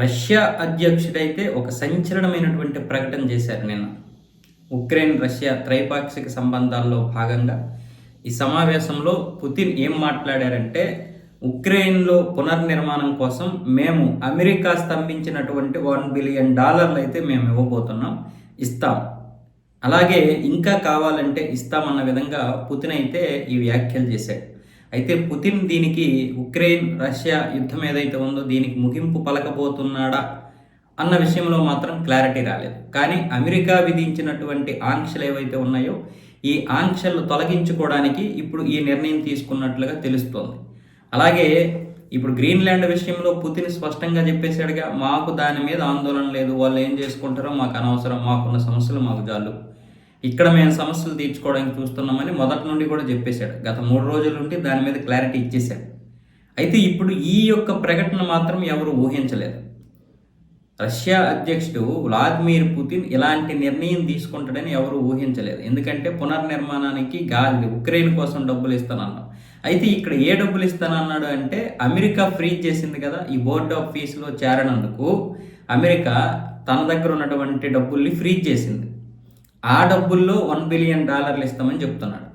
Russia అధ్యక్షుడైతే ఒక సంచలనమైనటువంటి ప్రకటన చేశారు నిన్న. ఉక్రెయిన్ రష్యా త్రైపాక్షిక సంబంధాల్లో భాగంగా ఈ సమావేశంలో పుతిన్ ఏం మాట్లాడారంటే ఉక్రెయిన్లో పునర్నిర్మాణం కోసం మేము అమెరికా స్తంభించినటువంటి వన్ బిలియన్ డాలర్లు అయితే మేము ఇవ్వబోతున్నాం ఇస్తాం. అలాగే ఇంకా కావాలంటే ఇస్తామన్న విధంగా పుతిన్ అయితే ఈ వ్యాఖ్యలు చేశాడు. అయితే పుతిన్ దీనికి ఉక్రెయిన్ రష్యా యుద్ధం ఏదైతే ఉందో దీనికి ముగింపు పలకబోతున్నాడా అన్న విషయంలో మాత్రం క్లారిటీ రాలేదు. కానీ అమెరికా విధించినటువంటి ఆంక్షలు ఏవైతే ఉన్నాయో ఈ ఆంక్షలు తొలగించుకోవడానికి ఇప్పుడు ఈ నిర్ణయం తీసుకున్నట్లుగా తెలుస్తోంది. అలాగే ఇప్పుడు గ్రీన్లాండ్ విషయంలో పుతిన్ స్పష్టంగా చెప్పేశాడుగా మాకు దాని మీద ఆందోళన లేదు వాళ్ళు ఏం చేసుకుంటారో మాకు అనవసరం మాకున్న సమస్యలు మాకు చాలు. ఇక్కడ మేము సమస్యలు తీర్చుకోవడానికి చూస్తున్నామని మొదటి నుండి కూడా చెప్పేశాడు. గత మూడు రోజుల నుండి దాని మీద క్లారిటీ ఇచ్చేశాడు. అయితే ఇప్పుడు ఈ యొక్క ప్రకటన మాత్రం ఎవరు ఊహించలేదు. రష్యా అధ్యక్షుడు వ్లాదిమిర్ పుతిన్ ఇలాంటి నిర్ణయం తీసుకుంటాడని ఎవరు ఊహించలేదు. ఎందుకంటే పునర్నిర్మాణానికి గాలి ఉక్రెయిన్ కోసం డబ్బులు ఇస్తానన్నాడు అయితే ఇక్కడ ఏ డబ్బులు ఇస్తానన్నాడు అంటే అమెరికా ఫ్రీజ్ చేసింది కదా ఈ బోర్డ్ ఆఫ్ ఫీస్లో చేరనందుకు అమెరికా తన దగ్గర ఉన్నటువంటి డబ్బుల్ని ఫ్రీజ్ చేసింది. ఆ డబ్బుల్లో వన్ బిలియన్ డాలర్లు ఇస్తామని చెప్తున్నాడు.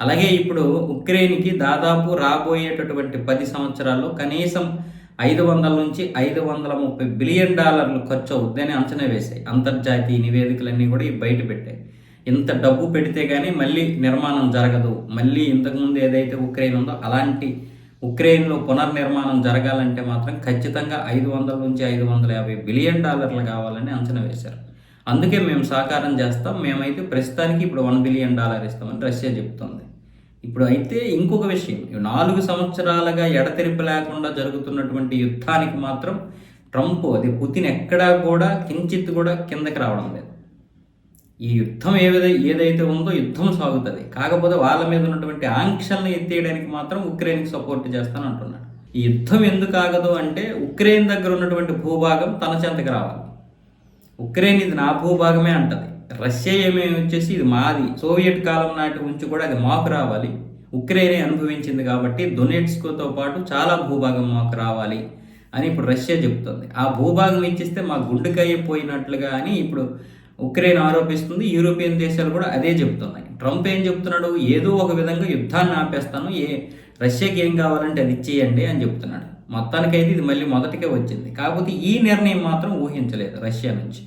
అలాగే ఇప్పుడు ఉక్రెయిన్కి దాదాపు రాబోయేటటువంటి పది సంవత్సరాల్లో కనీసం ఐదు వందల నుంచి ఐదు వందల ముప్పై బిలియన్ డాలర్లు ఖర్చు అవుద్దని అంచనా వేశాయి. అంతర్జాతీయ నివేదికలన్నీ కూడా బయట పెట్టాయి. ఇంత డబ్బు పెడితే కానీ మళ్ళీ నిర్మాణం జరగదు. మళ్ళీ ఇంతకుముందు ఏదైతే ఉక్రెయిన్ ఉందో అలాంటి ఉక్రెయిన్లో పునర్నిర్మాణం జరగాలంటే మాత్రం ఖచ్చితంగా ఐదు వందల నుంచి ఐదు వందల యాభై బిలియన్ డాలర్లు కావాలని అంచనా వేశారు. అందుకే మేము సహకారం చేస్తాం. మేమైతే ప్రస్తుతానికి ఇప్పుడు వన్ బిలియన్ డాలర్ ఇస్తామని రష్యా చెప్తోంది. ఇప్పుడు అయితే ఇంకొక విషయం నాలుగు సంవత్సరాలుగా ఎడతెరిపి లేకుండా జరుగుతున్నటువంటి యుద్ధానికి మాత్రం ట్రంప్ అది పుతిన్ ఎక్కడా కూడా కించిత్ కూడా కిందకి రావడం లేదు. ఈ యుద్ధం ఏదై ఏదైతే ఉందో యుద్ధం సాగుతుంది. కాకపోతే వాళ్ళ మీద ఉన్నటువంటి ఆంక్షల్ని ఎత్తేయడానికి మాత్రం ఉక్రెయిన్కి సపోర్ట్ చేస్తాను అంటున్నాడు ఈ యుద్ధం ఎందుకు ఆగదు అంటే ఉక్రెయిన్ దగ్గర ఉన్నటువంటి భూభాగం తన చెంతకి రావాలి. ఉక్రెయిన్ ఇది నా భూభాగమే అంటది. రష్యా ఏమేమి వచ్చేసి ఇది మాది. సోవియట్ కాలం నాటి ఉంచి కూడా అది మాకు రావాలి. ఉక్రెయినే అనుభవించింది కాబట్టి డొనెట్స్కోతో పాటు చాలా భూభాగం మాకు రావాలి అని ఇప్పుడు రష్యా చెబుతుంది ఆ భూభాగం ఇచ్చిస్తే మా గుండెకాయ పోయినట్లుగా అని ఇప్పుడు ఉక్రెయిన్ ఆరోపిస్తుంది. యూరోపియన్ దేశాలు కూడా అదే చెబుతున్నాయి ట్రంప్ ఏం చెప్తున్నాడు? ఏదో ఒక విధంగా యుద్ధాన్ని ఆపేస్తాను. ఏ రష్యాకి ఏం కావాలంటే అది ఇచ్చేయండి అని చెప్తున్నాడు. మొత్తానికైతే ఇది మళ్ళీ మొదటికే వచ్చింది. కాకపోతే ఈ నిర్ణయం మాత్రం ఊహించలేదు రష్యా నుంచి.